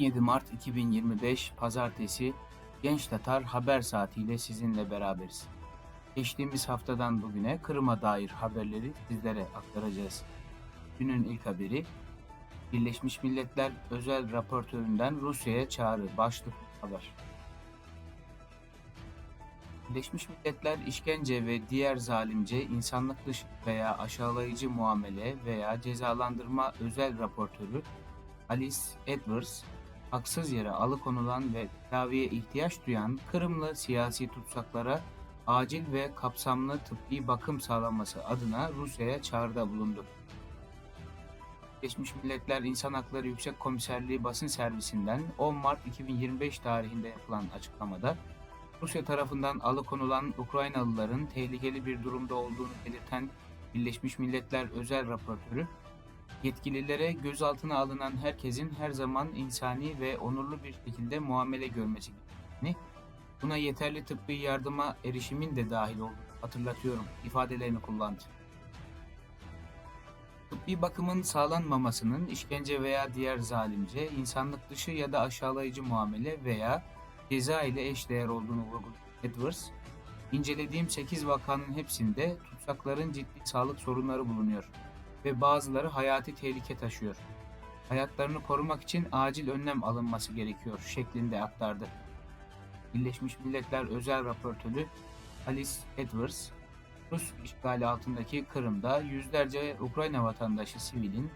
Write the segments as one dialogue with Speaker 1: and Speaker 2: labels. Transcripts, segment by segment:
Speaker 1: 17 Mart 2025 Pazartesi Genç Tatar Haber Saati ile sizinle beraberiz. Geçtiğimiz haftadan bugüne Kırım'a dair haberleri sizlere aktaracağız. Günün ilk haberi Birleşmiş Milletler özel raportöründen Rusya'ya çağrı başlık haber. Birleşmiş Milletler işkence ve diğer zalimce insanlık dışı veya aşağılayıcı muamele veya cezalandırma özel raportörü Alice Edwards, haksız yere alıkonulan ve tedaviye ihtiyaç duyan Kırımlı siyasi tutsaklara acil ve kapsamlı tıbbi bakım sağlanması adına Rusya'ya çağrıda bulundu. Birleşmiş Milletler İnsan Hakları Yüksek Komiserliği basın servisinden 10 Mart 2025 tarihinde yapılan açıklamada Rusya tarafından alıkonulan Ukraynalıların tehlikeli bir durumda olduğunu belirten Birleşmiş Milletler özel raportörü yetkililere gözaltına alınan herkesin her zaman insani ve onurlu bir şekilde muamele görmesi gerektiğini, buna yeterli tıbbi yardıma erişimin de dahil olduğunu hatırlatıyorum ifadelerini kullandı. Tıbbi bakımın sağlanmamasının işkence veya diğer zalimce, insanlık dışı ya da aşağılayıcı muamele veya ceza ile eşdeğer olduğunu vurguladı Edwards. İncelediğim 8 vakanın hepsinde tutsakların ciddi sağlık sorunları bulunuyor ve bazıları hayati tehlike taşıyor. Hayatlarını korumak için acil önlem alınması gerekiyor şeklinde aktardı. Birleşmiş Milletler Özel Raportörü Alice Edwards, Rus işgali altındaki Kırım'da yüzlerce Ukrayna vatandaşı sivilin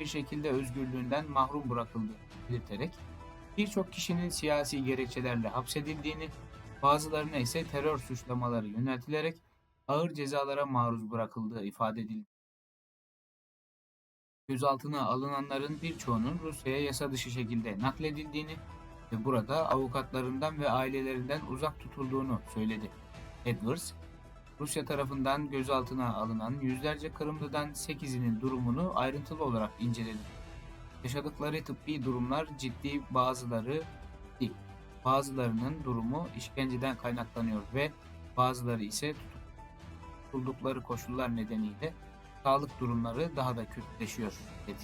Speaker 1: bir şekilde özgürlüğünden mahrum bırakıldığını belirterek birçok kişinin siyasi gerekçelerle hapsedildiğini, bazılarına ise terör suçlamaları yöneltilerek ağır cezalara maruz bırakıldığı ifade edildi. Gözaltına alınanların birçoğunun Rusya'ya yasa dışı şekilde nakledildiğini ve burada avukatlarından ve ailelerinden uzak tutulduğunu söyledi. Edwards, Rusya tarafından gözaltına alınan yüzlerce Kırımlı'dan 8'inin durumunu ayrıntılı olarak inceledi. Yaşadıkları tıbbi durumlar ciddi bazıları değil. Bazılarının durumu işkenceden kaynaklanıyor ve bazıları ise tutuldukları koşullar nedeniyle sağlık durumları daha da kötüleşiyor dedi.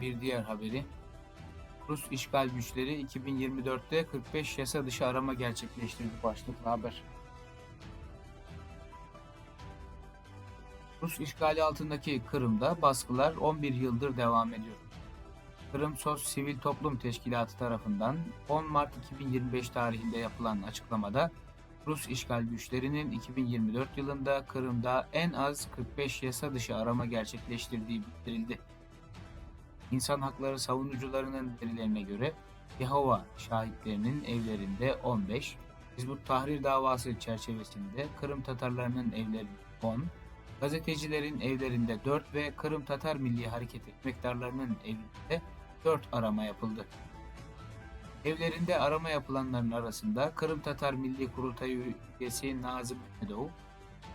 Speaker 1: Bir diğer haberi Rus işgal güçleri 2024'te 45 yasa dışı arama gerçekleştirdi başlıklı haber. Rus işgali altındaki Kırım'da baskılar 11 yıldır devam ediyor. Kırım Sos Sivil Toplum Teşkilatı tarafından 10 Mart 2025 tarihinde yapılan açıklamada Rus işgal güçlerinin 2024 yılında Kırım'da en az 45 yasa dışı arama gerçekleştirdiği bildirildi. İnsan hakları savunucularının verilerine göre Yehova şahitlerinin evlerinde 15, Hizbut Tahrir davası çerçevesinde Kırım Tatarlarının evlerinde 10, gazetecilerin evlerinde 4 ve Kırım Tatar Milli Hareket emektarlarının evinde 4 arama yapıldı. Evlerinde arama yapılanların arasında Kırım Tatar Milli Kurultayı üyesi Nazım Mehmedov,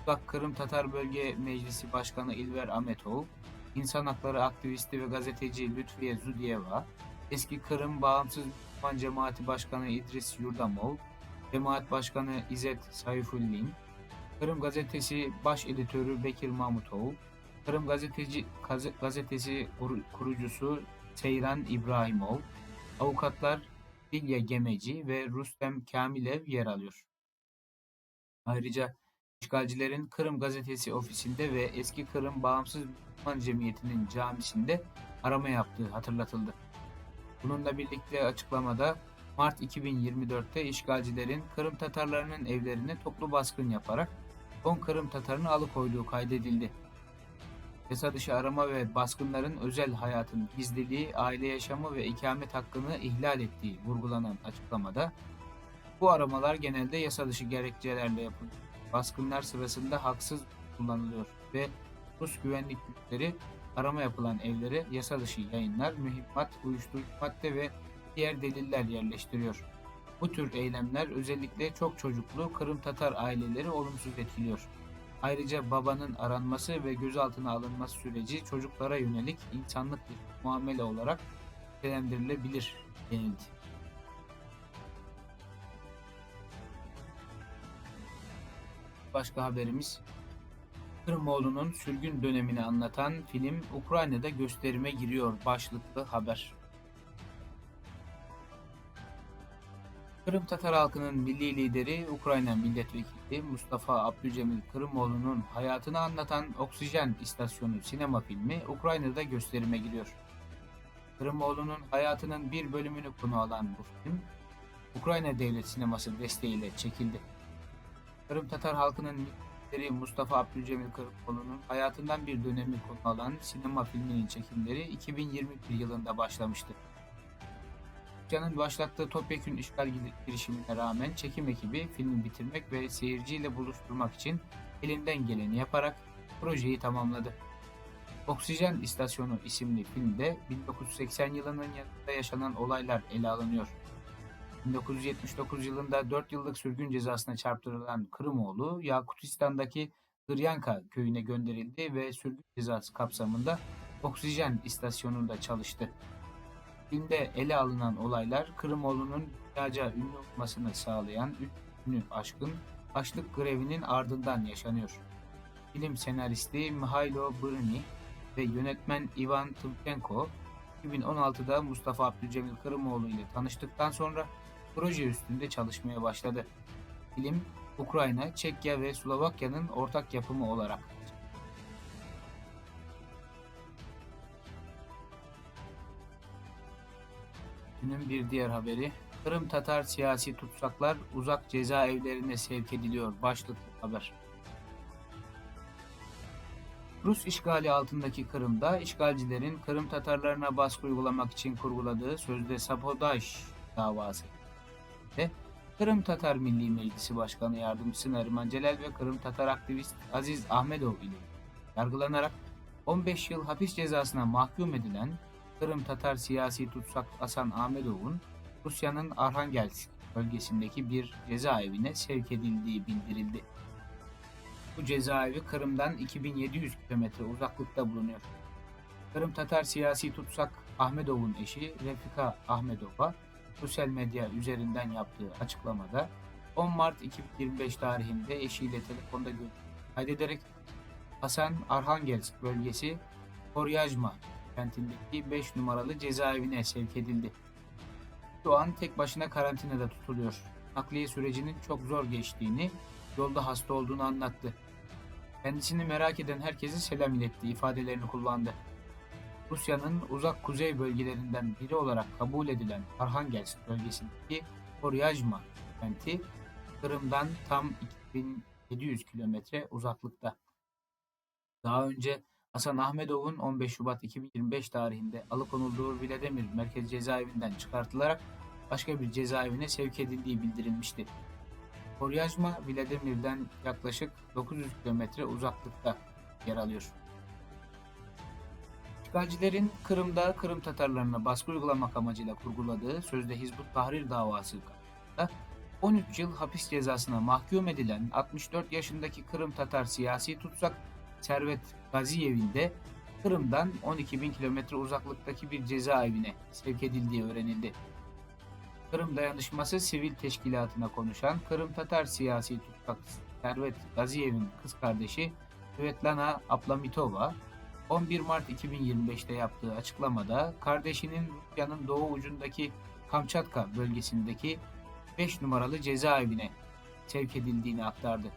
Speaker 1: Uzak Kırım Tatar Bölge Meclisi Başkanı İlver Ametov, İnsan Hakları aktivisti ve gazeteci Lütfiye Zudiyeva, eski Kırım Bağımsız Müslüman Cemaati Başkanı İdris Yurdamov, Cemaat Başkanı İzzet Sayfullin, Kırım Gazetesi Baş Editörü Bekir Mahmutov, Kırım Gazeteci Gazetesi kurucusu Seyran İbrahimov, avukatlar Dilya Gemeci ve Rustem Kamilev yer alıyor. Ayrıca işgalcilerin Kırım Gazetesi ofisinde ve eski Kırım Bağımsız Müslüman Cemiyeti'nin camisinde arama yaptığı hatırlatıldı. Bununla birlikte açıklamada Mart 2024'te işgalcilerin Kırım Tatarlarının evlerine toplu baskın yaparak 10 Kırım Tatarını alıkoyduğu kaydedildi. Yasa dışı arama ve baskınların özel hayatın gizliliği, aile yaşamı ve ikamet hakkını ihlal ettiği vurgulanan açıklamada bu aramalar genelde yasa dışı gerekçelerle yapılıyor. Baskınlar sırasında haksız kullanılıyor ve Rus güvenlik güçleri arama yapılan evlere yasa dışı yayınlar, mühimmat, uyuşturucu madde ve diğer deliller yerleştiriyor. Bu tür eylemler özellikle çok çocuklu Kırım Tatar aileleri olumsuz etkiliyor. Ayrıca babanın aranması ve gözaltına alınması süreci çocuklara yönelik insanlık bir muamele olarak nitelendirilebilir denildi. Başka haberimiz Kırımoğlu'nun sürgün dönemini anlatan film Ukrayna'da gösterime giriyor başlıklı haber. Kırım Tatar halkının milli lideri Ukrayna milletvekili Mustafa Abdülcemil Kırımoğlu'nun hayatını anlatan Oksijen İstasyonu sinema filmi Ukrayna'da gösterime giriyor. Kırımoğlu'nun hayatının bir bölümünü konu alan bu film, Ukrayna Devlet Sineması desteğiyle çekildi. Kırım Tatar halkının lideri Mustafa Abdülcemil Kırımoğlu'nun hayatından bir dönemi konu alan sinema filminin çekimleri 2021 yılında başlamıştı. Rusya'nın başlattığı topyekün işgal girişimine rağmen çekim ekibi filmi bitirmek ve seyirciyle buluşturmak için elinden geleni yaparak projeyi tamamladı. Oksijen İstasyonu isimli filmde 1980 yılının yanında yaşanan olaylar ele alınıyor. 1979 yılında 4 yıllık sürgün cezasına çarptırılan Kırımoğlu, Yakutistan'daki Gıryanka köyüne gönderildi ve sürgün cezası kapsamında oksijen istasyonunda çalıştı. Filmde ele alınan olaylar Kırımoğlu'nun dünyaca ünlü olmasını sağlayan 3 günü aşkın açlık grevinin ardından yaşanıyor. Film senaristi Mihailo Brni ve yönetmen Ivan Tymchenko 2016'da Mustafa Abdülcemil Kırımoğlu ile tanıştıktan sonra proje üstünde çalışmaya başladı. Film Ukrayna, Çekya ve Slovakya'nın ortak yapımı olarak Günün bir diğer haberi Kırım Tatar siyasi tutsaklar uzak cezaevlerine sevk ediliyor başlıklı haber. Rus işgali altındaki Kırım'da işgalcilerin Kırım Tatarlarına baskı uygulamak için kurguladığı sözde sabotaj davası ve Kırım Tatar Milli Meclisi Başkanı Yardımcısı Nariman Celal ve Kırım Tatar aktivist Aziz Ahmedov ile yargılanarak 15 yıl hapis cezasına mahkum edilen Kırım Tatar siyasi tutsak Hasan Ahmedov'un Rusya'nın Arhangelsk bölgesindeki bir cezaevine sevk edildiği bildirildi. Bu cezaevi Kırım'dan 2700 kilometre uzaklıkta bulunuyor. Kırım Tatar siyasi tutsak Ahmedov'un eşi Refika Ahmedov'a sosyal medya üzerinden yaptığı açıklamada 10 Mart 2025 tarihinde eşiyle telefonda kaydederek Hasan Arhangelsk bölgesi Koryajma kentindeki 5 numaralı cezaevine sevk edildi. Şu tek başına karantinada tutuluyor. Nakliye sürecinin çok zor geçtiğini, yolda hasta olduğunu anlattı. Kendisini merak eden herkese selam iletti ifadelerini kullandı. Rusya'nın uzak kuzey bölgelerinden biri olarak kabul edilen Arhangelsk bölgesindeki Koryajma kenti Kırım'dan tam 2700 kilometre uzaklıkta. Daha önce Hasan Ahmedov'un 15 Şubat 2025 tarihinde alıkonulduğu Vladimir Merkez Cezaevinden çıkartılarak başka bir cezaevine sevk edildiği bildirilmişti. Koryajma, Vladimir'den yaklaşık 900 kilometre uzaklıkta yer alıyor. İşgalcilerin Kırım'da Kırım Tatarlarına baskı uygulamak amacıyla kurguladığı sözde Hizbut Tahrir davası kapsamında 13 yıl hapis cezasına mahkum edilen 64 yaşındaki Kırım Tatar siyasi tutsak Servet Gaziyev'in de Kırım'dan 12 bin kilometre uzaklıktaki bir cezaevine sevk edildiği öğrenildi. Kırım Dayanışması Sivil Teşkilatı'na konuşan Kırım Tatar siyasi tutsak Servet Gaziyev'in kız kardeşi Svetlana Aplamitova, 11 Mart 2025'te yaptığı açıklamada kardeşinin Rusya'nın doğu ucundaki Kamçatka bölgesindeki 5 numaralı cezaevine sevk edildiğini aktardı.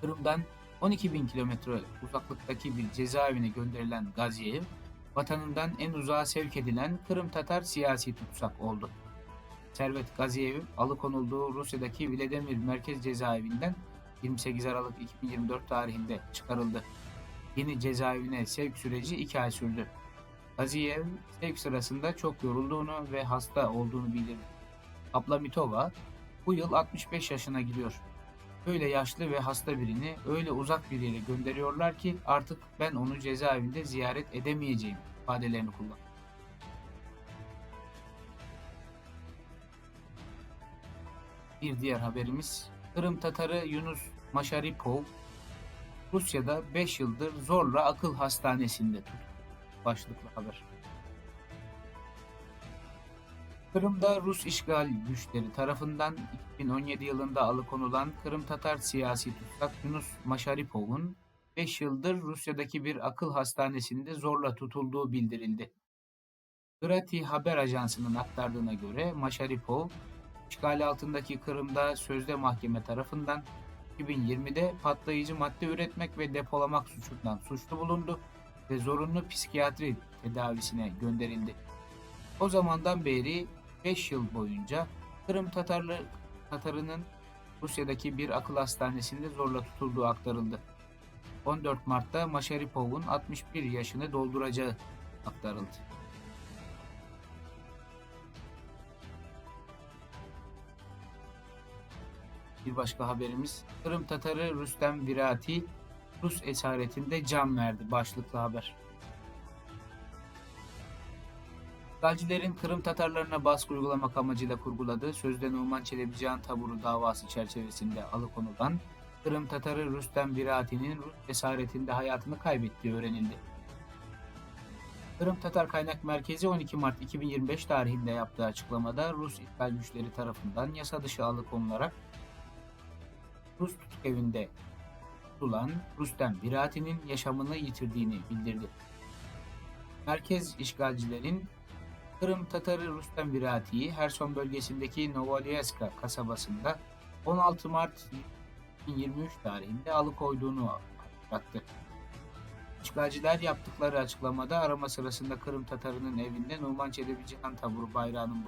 Speaker 1: Kırım'dan 12 bin kilometre uzaklıktaki bir cezaevine gönderilen Gaziyev, vatanından en uzağa sevk edilen Kırım Tatar siyasi tutsak oldu. Servet Gaziyev alıkonulduğu Rusya'daki Vladimir Merkez Cezaevinden 28 Aralık 2024 tarihinde çıkarıldı. Yeni cezaevine sevk süreci 2 ay sürdü. Gaziyev sevk sırasında çok yorulduğunu ve hasta olduğunu bildirdi. Aplamitova bu yıl 65 yaşına giriyor. Böyle yaşlı ve hasta birini öyle uzak bir yere gönderiyorlar ki artık ben onu cezaevinde ziyaret edemeyeceğim ifadelerini kullandı. Bir diğer haberimiz Kırım Tatarı Yunus Maşaripov Rusya'da 5 yıldır zorla akıl hastanesinde tut. Başlıklı haber. Kırım'da Rus işgal güçleri tarafından 2017 yılında alıkonulan Kırım Tatar siyasi tutsak Yunus Maşaripov'un 5 yıldır Rusya'daki bir akıl hastanesinde zorla tutulduğu bildirildi. Grati haber ajansının aktardığına göre Masharipov, işgal altındaki Kırım'da sözde mahkeme tarafından 2020'de patlayıcı madde üretmek ve depolamak suçundan suçlu bulundu ve zorunlu psikiyatri tedavisine gönderildi. O zamandan beri 5 yıl boyunca Kırım Tatarlı Tatarının Rusya'daki bir akıl hastanesinde zorla tutulduğu aktarıldı. 14 Mart'ta Maşaripov'un 61 yaşını dolduracağı aktarıldı. Bir başka haberimiz Kırım Tatarı Rüstem Virati Rus esaretinde can verdi başlıklı haber. İşgalcilerin Kırım Tatarlarına baskı uygulamak amacıyla kurguladığı sözde Numan Çelebican taburu davası çerçevesinde alıkonulan Kırım Tatarı Rüstem Virati'nin Rus esaretinde hayatını kaybettiği öğrenildi. Kırım Tatar Kaynak Merkezi 12 Mart 2025 tarihinde yaptığı açıklamada Rus işgal güçleri tarafından yasa dışı alıkonularak Rus tutuk evinde tutulan Rüstem Virati'nin yaşamını yitirdiğini bildirdi. Merkez işgalcilerin Kırım Tatarı Rüstem Virati'yi Herson bölgesindeki Novolyevska kasabasında 16 Mart 2023 tarihinde alıkoyduğunu açıklattı. İşgalciler yaptıkları açıklamada arama sırasında Kırım Tatarı'nın evinde Numan Çelebi Cihan taburu bayrağının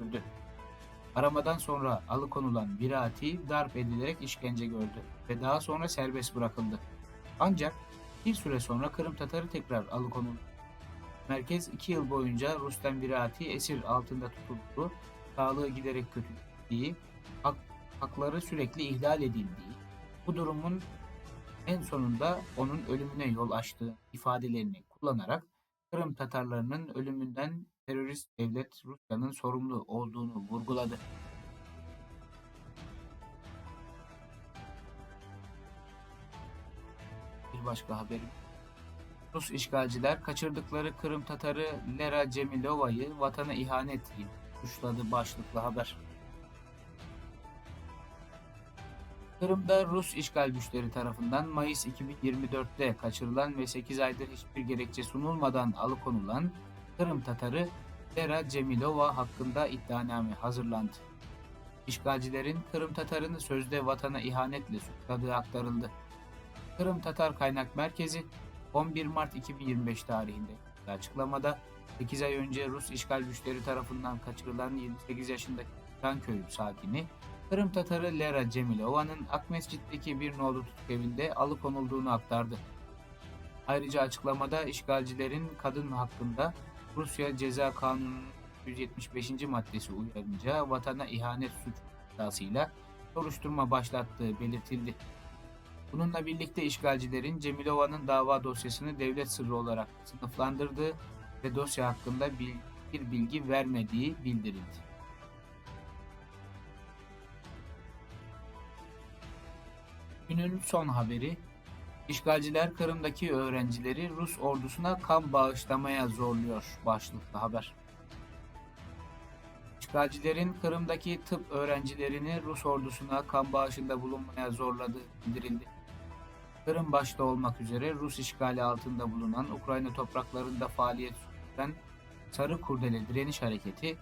Speaker 1: bulunduğunu Aramadan sonra alıkonulan Virati darp edilerek işkence gördü ve daha sonra serbest bırakıldı. Ancak bir süre sonra Kırım Tatarı tekrar alıkonuldu. Merkez iki yıl boyunca Rustem Virati esir altında tutulduğu, sağlığı giderek kötüleştiği, hak, hakları sürekli ihlal edildiği, bu durumun en sonunda onun ölümüne yol açtığı ifadelerini kullanarak Kırım Tatarlarının ölümünden terörist devlet Rusya'nın sorumlu olduğunu vurguladı. Bir başka haberim. Rus işgalciler kaçırdıkları Kırım Tatarı Lera Cemilova'yı vatana ihanet suçladı başlıklı haber. Kırım'da Rus işgal güçleri tarafından Mayıs 2024'te kaçırılan ve 8 aydır hiçbir gerekçe sunulmadan alıkonulan Kırım Tatarı Lera Cemilova hakkında iddianame hazırlandı. İşgalcilerin Kırım Tatarını sözde vatana ihanetle suçladığı aktarıldı. Kırım Tatar Kaynak Merkezi 11 Mart 2025 tarihinde açıklamada 8 ay önce Rus işgal güçleri tarafından kaçırılan 28 yaşındaki Çanköy sakini Kırım Tatarı Lera Cemilova'nın Akmescit'teki bir nolu tutuk evinde alıkonulduğunu aktardı. Ayrıca açıklamada işgalcilerin kadın hakkında Rusya Ceza Kanunu'nun 175. maddesi uyarınca vatana ihanet suç soruşturma başlattığı belirtildi. Bununla birlikte işgalcilerin Cemilova'nın dava dosyasını devlet sırrı olarak sınıflandırdığı ve dosya hakkında bir bilgi vermediği bildirildi. Günün son haberi İşgalciler Kırım'daki öğrencileri Rus ordusuna kan bağışlamaya zorluyor başlıklı haber. İşgalcilerin Kırım'daki tıp öğrencilerini Rus ordusuna kan bağışında bulunmaya zorladığı bildirildi. Kırım başta olmak üzere Rus işgali altında bulunan Ukrayna topraklarında faaliyet sürdüren Sarı Kurdele Direniş Hareketi,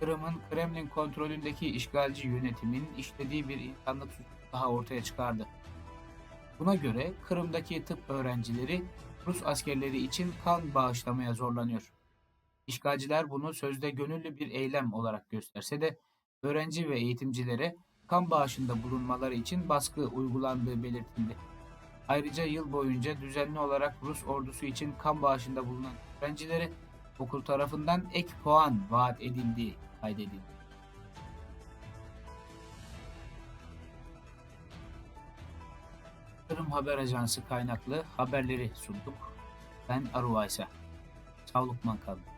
Speaker 1: Kırım'ın Kremlin kontrolündeki işgalci yönetimin işlediği bir insanlık suçu daha ortaya çıkardı. Buna göre Kırım'daki tıp öğrencileri Rus askerleri için kan bağışlamaya zorlanıyor. İşgalciler bunu sözde gönüllü bir eylem olarak gösterse de öğrenci ve eğitimcilere kan bağışında bulunmaları için baskı uygulandığı belirtildi. Ayrıca yıl boyunca düzenli olarak Rus ordusu için kan bağışında bulunan öğrencilere okul tarafından ek puan vaat edildiği kaydedildi. Kırım Haber Ajansı kaynaklı haberleri sunduk. Ben Aruvaysa. Sağlıkla kalın.